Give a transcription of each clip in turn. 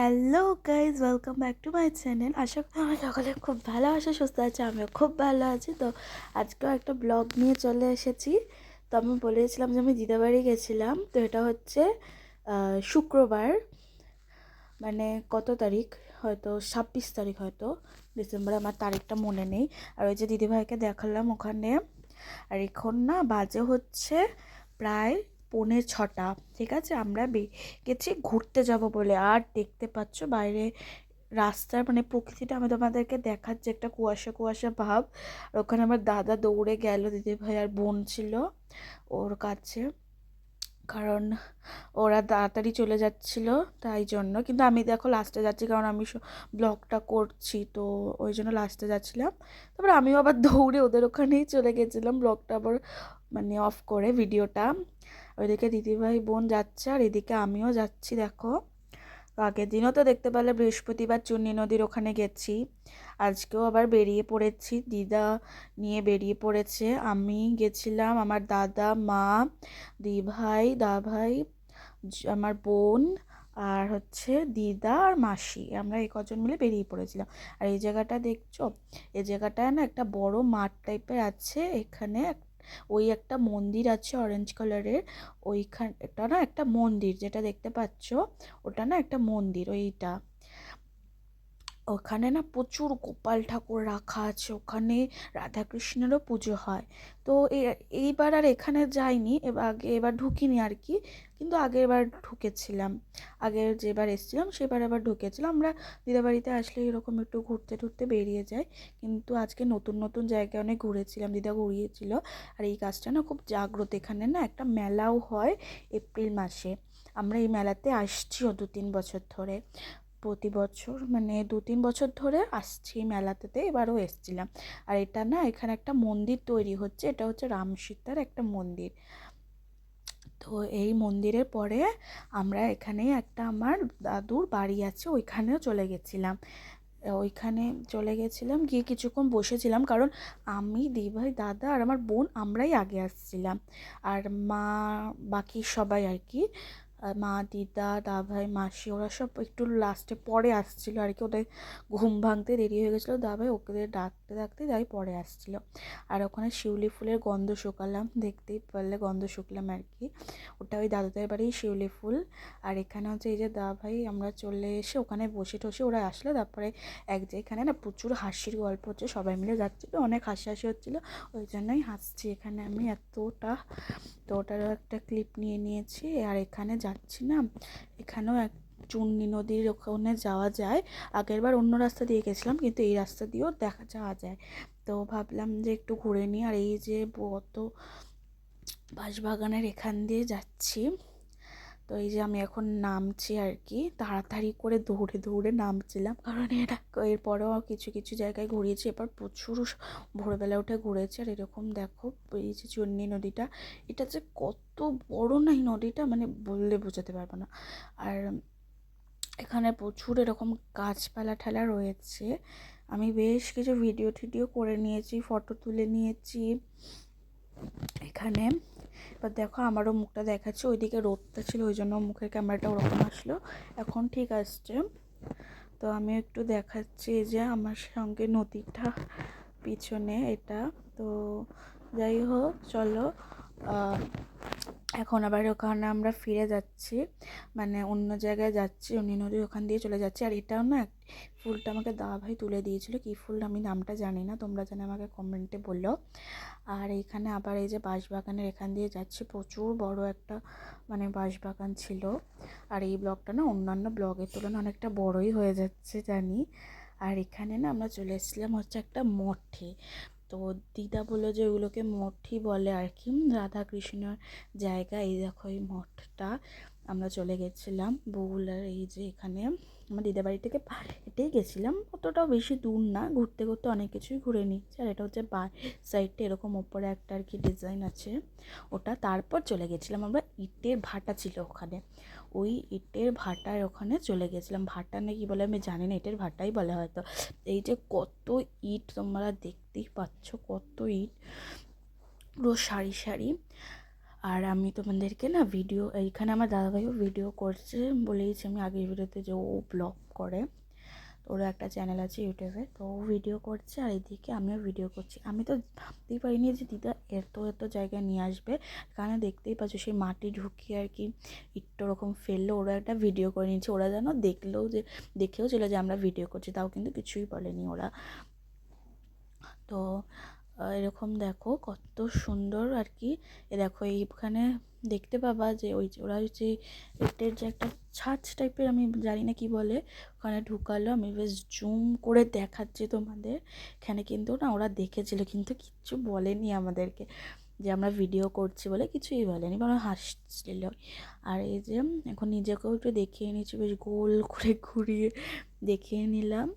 Hello guys welcome back to my channel আশা করি আমার সকলে খুব ভালো আছে, সুস্থ আছে, আমিও খুব ভালো আছি। তো আজকেও একটা ব্লগ নিয়ে চলে এসেছি। তো আমি বলেছিলাম যে আমি দিদাবাড়ি গেছিলাম। তো এটা হচ্ছে শুক্রবার মানে কত তারিখ? হয়তো ছাব্বিশ তারিখ হয়তো, ডিসেম্বরে আমার তারিখটা মনে নেই। আর ওই যে দিদিভাইকে দেখালাম ওখানে। আর এখন না বাজে হচ্ছে প্রায় পৌনে ছটা, ঠিক আছে? আমরা গেছি ঘুরতে যাব বলে। আর দেখতে পাচ্ছ বাইরে রাস্তার মানে প্রকৃতিটা আমি তোমাদেরকে দেখাচ্ছি একটা কুয়াশা কুয়াশা ভাব। আর ওখানে আমার দাদা দৌড়ে গেল দিদিভাই আর বোন ছিল ওর কাছে। কারণ ওরা তাড়াতাড়ি চলে যাচ্ছিল, তাই জন্য। কিন্তু আমি দেখো লাস্টে যাচ্ছি কারণ আমি ব্লগটা করছি, তো ওই জন্য লাস্টে যাচ্ছিলাম। তারপর আমিও আবার দৌড়ে ওদের ওখানেই চলে গেছিলাম। ব্লগটা আবার মানে অফ করে ভিডিওটা ওইদিকে দিদিভাই বোন যাচ্ছে আর এদিকে আমিও যাচ্ছি, দেখো। তো আগের দিনও তো দেখতে পেলে বৃহস্পতিবার চুন্নি নদীর ওখানে গেছি। আজকেও আবার বেরিয়ে পড়েছি, দিদা নিয়ে বেরিয়ে পড়েছে। আমি গেছিলাম আমার দাদা, মা, দিভাই, দাভাই আমার বোন আর হচ্ছে দিদা আর মাসি। আমরা এই কজন মিলে বেরিয়ে পড়েছিলাম। আর এই জায়গাটা দেখছ? এই জায়গাটায় না একটা বড় মাঠ টাইপের আছে, এখানে ওই একটা মন্দির আছে অরেঞ্জ কালারের ওইখান, এটা না একটা মন্দির, যেটা দেখতে পাচ্ছ, ওটা না একটা মন্দির, ওইটা। ওখানে না প্রচুর গোপাল ঠাকুর রাখা আছে, ওখানে রাধাকৃষ্ণেরও পুজো হয়। তো এইবার আর এখানে যাইনি, এবার আগে, এবার ঢুকিনি আর কি, কিন্তু আগের বার ঢুকেছিলাম। আগের যেবার এসেছিলাম, সেবার আবার ঢুকেছিলাম। আমরা দিদাবাড়িতে আসলে এরকম একটু ঘুরতে টুরতে বেরিয়ে যাই, কিন্তু আজকে নতুন নতুন জায়গায় অনেক ঘুরেছিলাম, দিদা ঘুরিয়েছিল। আর এই কাজটা না খুব জাগ্রত, এখানে না একটা মেলাও হয় এপ্রিল মাসে। আমরা এই মেলাতে আসছিও দু তিন বছর ধরে। প্রতি বছর মানে দু তিন বছর ধরে আসছি মেলাতেতে এবারও এসছিলাম। আর এটা না, এখানে একটা মন্দির তৈরি হচ্ছে, এটা হচ্ছে রাম সীতার একটা মন্দির। তো এই মন্দিরের পরে আমরা এখানে একটা আমার দাদুর বাড়ি আছে, ওইখানেও চলে গেছিলাম। ওইখানে চলে গেছিলাম, গিয়ে কিছুক্ষণ বসেছিলাম, কারণ আমি, দিভাই, দাদা আর আমার বোন আমরাই আগে আসছিলাম। আর মা, বাকি সবাই আর কি মা, দিদা দাভাই মাসি, ওরা সব একটু লাস্টে পরে আসছিল আর কি। ওদের ঘুম ভাঙতে দেরি হয়ে গেছিল। দাভাই ওকে ডাকতে ডাকতে তাই পরে আসছিল। আর ওখানে শিউলি ফুলের গন্ধ শুকালাম, দেখতেই পারলে গন্ধ শুকলাম আর কি। ওটা ওই দাদাদের বাড়ির শিউলি ফুল। আর এখানে হচ্ছে এই যে দাভাই আমরা চলে এসে ওখানে বসে টসে ওরা আসলো। তারপরে এক যে এখানে না প্রচুর হাসির গল্প হচ্ছে, সবাই মিলে যাচ্ছিল। অনেক হাসি হাসি হচ্ছিল। ওই জন্যই হাসছি। এখানে আমি এতটা, তো ওটারও একটা ক্লিপ নিয়ে নিয়েছি। আর এখানে যাচ্ছি না এখানেও এক চুন্নি নদীর ওখানে যাওয়া যায়। আগেরবার অন্য রাস্তা দিয়ে গেছিলাম, কিন্তু এই রাস্তা দিয়েও দেখা যাওয়া যায়। তো ভাবলাম যে একটু ঘুরে নিই। আর এই যে কত বাঁশবাগানের এখান দিয়ে যাচ্ছি। তো এই যে আমি এখন নামছি আর কি, তাড়াতাড়ি করে দৌড়ে দৌড়ে নামছিলাম। কারণ এরা এরপরেও কিছু কিছু জায়গায় ঘুরিয়েছি, এবার প্রচুর ভোরবেলা উঠে ঘুরেছি। আর এরকম দেখো, এই যে চন্নি নদীটা, এটা যে কত বড় না এই নদীটা মানে বললে বোঝাতে পারব না। আর এখানে প্রচুর এরকম গাছপালা ঠালা রয়েছে। আমি বেশ কিছু ভিডিও টিডিও করে নিয়েছি ফটো তুলে নিয়েছি। এখানে এবার দেখো আমারও মুখটা দেখাচ্ছে, ওইদিকে রোদটা ছিল, ওই জন্য মুখের ক্যামেরাটা ওরকম আসলো। এখন ঠিক আসছে। তো আমি একটু দেখাচ্ছি যে আমার সঙ্গে নদীটা পিছনে এটা। তো যাই হোক, চলো এখন আবার ওখানে আমরা ফিরে যাচ্ছি। মানে অন্য জায়গায় যাচ্ছি, অন্য নদীর ওখান দিয়ে চলে যাচ্ছি। আর এটাও না, ফুলটা আমাকে দাদা ভাই তুলে দিয়েছিল। কী ফুল? আমি নামটা জানি না, তোমরা জানে আমাকে কমেন্টে বলল আর এখানে আবার এই যে বাঁশবাগানের এখান দিয়ে যাচ্ছি। প্রচুর বড় একটা মানে বাঁশবাগান ছিল। আর এই ব্লগটা না অন্যান্য ব্লগের তুলনায় অনেকটা বড়ই হয়ে যাচ্ছে জানি। আর এখানে না আমরা চলে এসেছিলাম হচ্ছে একটা মঠে। তো দিদা বলল যে ওগুলোকে মঠই বলে আর কি। রাধা কৃষ্ণর জায়গা এই দেখো এই মঠটা। আমরা চলে গেছিলাম বগুলার এই যে এখানে। আমার দিদা বাড়ি থেকে হেঁটেই গেছিলাম। অতটাও বেশি দূর না, ঘুরতে ঘুরতে অনেক কিছুই ঘুরে নিচ্ছি আর এটা হচ্ছে বা সাইডটা এরকম ওপরে একটা আর কি ডিজাইন আছে। ওটা তারপর চলে গেছিলাম। আমরা ইটের ভাটা ছিল ওখানে। ওই ইটের ভাটার ওখানে চলে গেছিলাম। ভাটা না কি বলে আমি জানি না, ইটের ভাটাই বলে হয়তো। এই যে কত ইট তোমরা দেখতেই পাচ্ছ, কত ইট। পুরো সারি সারি। আর আমি তোমাদেরকে না ভিডিও এইখানে আমার দাদাভাইও ভিডিও করছে, বলেইছি আমি আগের ভিডিওতে যে ও ব্লগ করে। ওরও একটা চ্যানেল আছে ইউটিউবে, তো ও ভিডিও করছে আর এদিকে আমিও ভিডিও করছি। আমি তো ভাবতেই পারিনি যে দিদা এত এত জায়গায় নিয়ে আসবে। কারণ দেখতেই পাচ্ছ সেই মাটি ঢুকিয়ে আর কি একটু ওরকম ফেলল, ওরা একটা ভিডিও করে নিচ্ছে ওরা যেন দেখলেও যে, দেখেও ছিল যে আমরা ভিডিও করছি, তাও কিন্তু কিছুই বলেনি ওরা। তো এরকম দেখো কত সুন্দর আর কি। এ দেখো এইখানে দেখতে পাবা যে ওই যে ওরা যে এটের যে একটা ছাঁচ টাইপের আমি জানি না কি বলে, ওখানে ঢুকালো। আমি বেশ জুম করে দেখাচ্ছি তোমাদের। এখানে কিন্তু না ওরা দেখেছিল, কিন্তু কিচ্ছু বলেনি আমাদেরকে যে আমরা ভিডিও করছি বলে কিছুই বলেনি, বরং হাসছিল। আর এই যে, এখন নিজেকেও একটু দেখিয়ে নিচ্ছি, বেশ গোল করে ঘুরিয়ে দেখিয়ে নিলাম।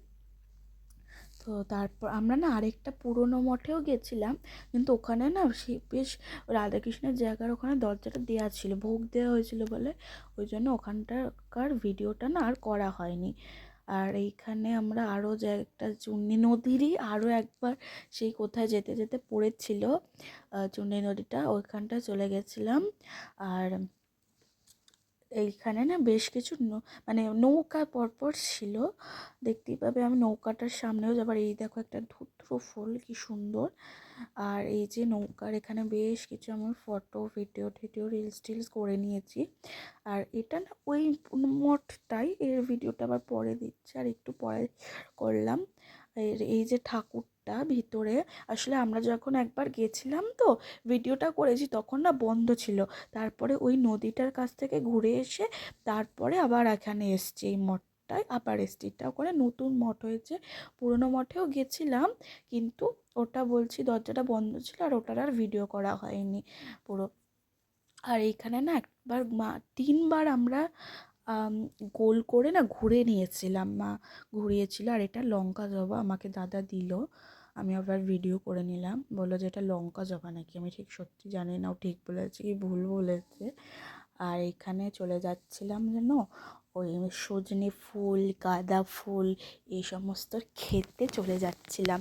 তো তারপর আমরা না আরেকটা পুরনো মঠেও গেছিলাম। কিন্তু ওখানে না সে বেশ রাধাকৃষ্ণের জায়গার ওখানে দরজাটা দেওয়া ছিল, ভোগ দেওয়া হয়েছিল বলে। ওই জন্য ওখানটাকার ভিডিওটা না আর করা হয়নি। আর এইখানে আমরা আরও যে একটা চুন্নি নদীরই আরও একবার সেই কোথায় যেতে যেতে পড়েছিল চুন্নি নদীটা ওইখানটা চলে গেছিলাম। আর এইখানে না বেশ কিছু মানে নৌকা পরপর ছিল। দেখতেই পাবে আমি নৌকাটার সামনেও যাবার, এই দেখো একটা ধুত্র ফুল কি সুন্দর। আর এই যে নৌকার এখানে বেশ কিছু আমার ফটো, ভিডিও টিডিও, রিলস টিলস করে নিয়েছি। আর এটা না ওই মঠটাই, এর ভিডিওটা আবার পরে দিচ্ছে, আর একটু পরে করলাম। এর এই যে ঠাকুরটা ভিতরে আসলে আমরা যখন একবার গেছিলাম তো ভিডিওটা করেছি তখন না বন্ধ ছিল। তারপরে ওই নদীটার কাছ থেকে ঘুরে এসে তারপরে আবার এখানে এসছি। এই মঠটায় আবার এসছি। এটা করে নতুন মঠ হয়েছে। পুরনো মঠেও গেছিলাম কিন্তু ওটা বলছি দরজাটা বন্ধ ছিল আর ওটার আর ভিডিও করা হয়নি পুরো। আর এইখানে না একবার মা তিনবার আমরা আম, গোল করে না ঘুরে নিয়েছিলাম। মা ঘুরিয়েছিল আর এটা লঙ্কা জবা আমাকে দাদা দিল। আমি আবার ভিডিও করে নিলাম। বলল যে এটা লঙ্কা জবা নাকি? আমি ঠিক সত্যি জানি না, ও ঠিক বলেছে কি ভুল বলেছে। আর এখানে চলে যাচ্ছিলাম যেন ওই সজনে ফুল, গাঁদা ফুল এই সমস্ত খেতে চলে যাচ্ছিলাম।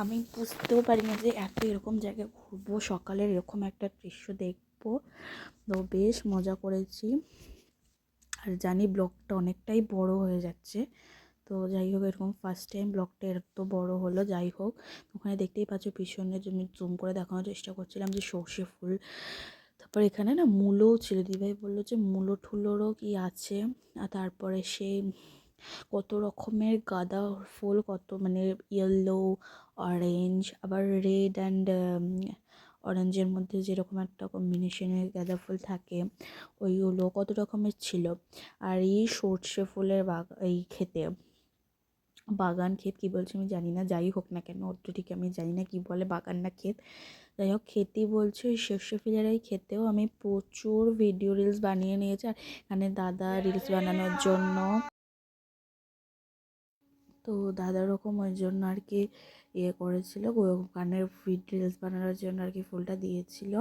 আমি বুঝতেও পারি না যে এত এরকম জায়গায় ঘুরবো, সকালের এরকম একটা দৃশ্য দেখব। তো বেশ মজা করেছি। আর জানি ব্লগটা অনেকটাই বড় হয়ে যাচ্ছে। তো যাই হোক, এরকম ফার্স্ট টাইম ব্লগটা এত বড় হলো, যাই হোক। ওখানে দেখতেই পাচ্ছ পিছনে জমি জুম করে দেখানোর চেষ্টা করছিলাম যে সর্ষে ফুল। তারপর এখানে না মূলও ছিল দিদিভাই বলল যে মূলো ঠুলোরও কি আছে? আর তারপরে সে কত রকমের গাঁদা ফুল, কত মানে ইয়েলো অরেঞ্জ আবার রেড অ্যান্ড অরেঞ্জের মধ্যে যেরকম একটা কম্বিনেশনের গাঁদা ফুল থাকে, ওইগুলো কত রকমের ছিল? আর এই সর্ষে ফুলের বাগ, এই খেতে বাগান ক্ষেত কী বলছে আমি জানি না, যাই হোক না কেন ঠিক আমি জানি না কী বলে বাগান না ক্ষেত। যাই হোক খেতেই বলছে সর্ষে ফুলের এই খেতেও আমি প্রচুর ভিডিও রিলস বানিয়ে নিয়েছি, আর এখানে দাদা রিলস বানানোর জন্য তো দাদা রকম ওই জন্য আর কি ইয়ে করেছিল কানের ফিট রিলস বানানোর জন্য আর কি ফুলটা দিয়েছিল।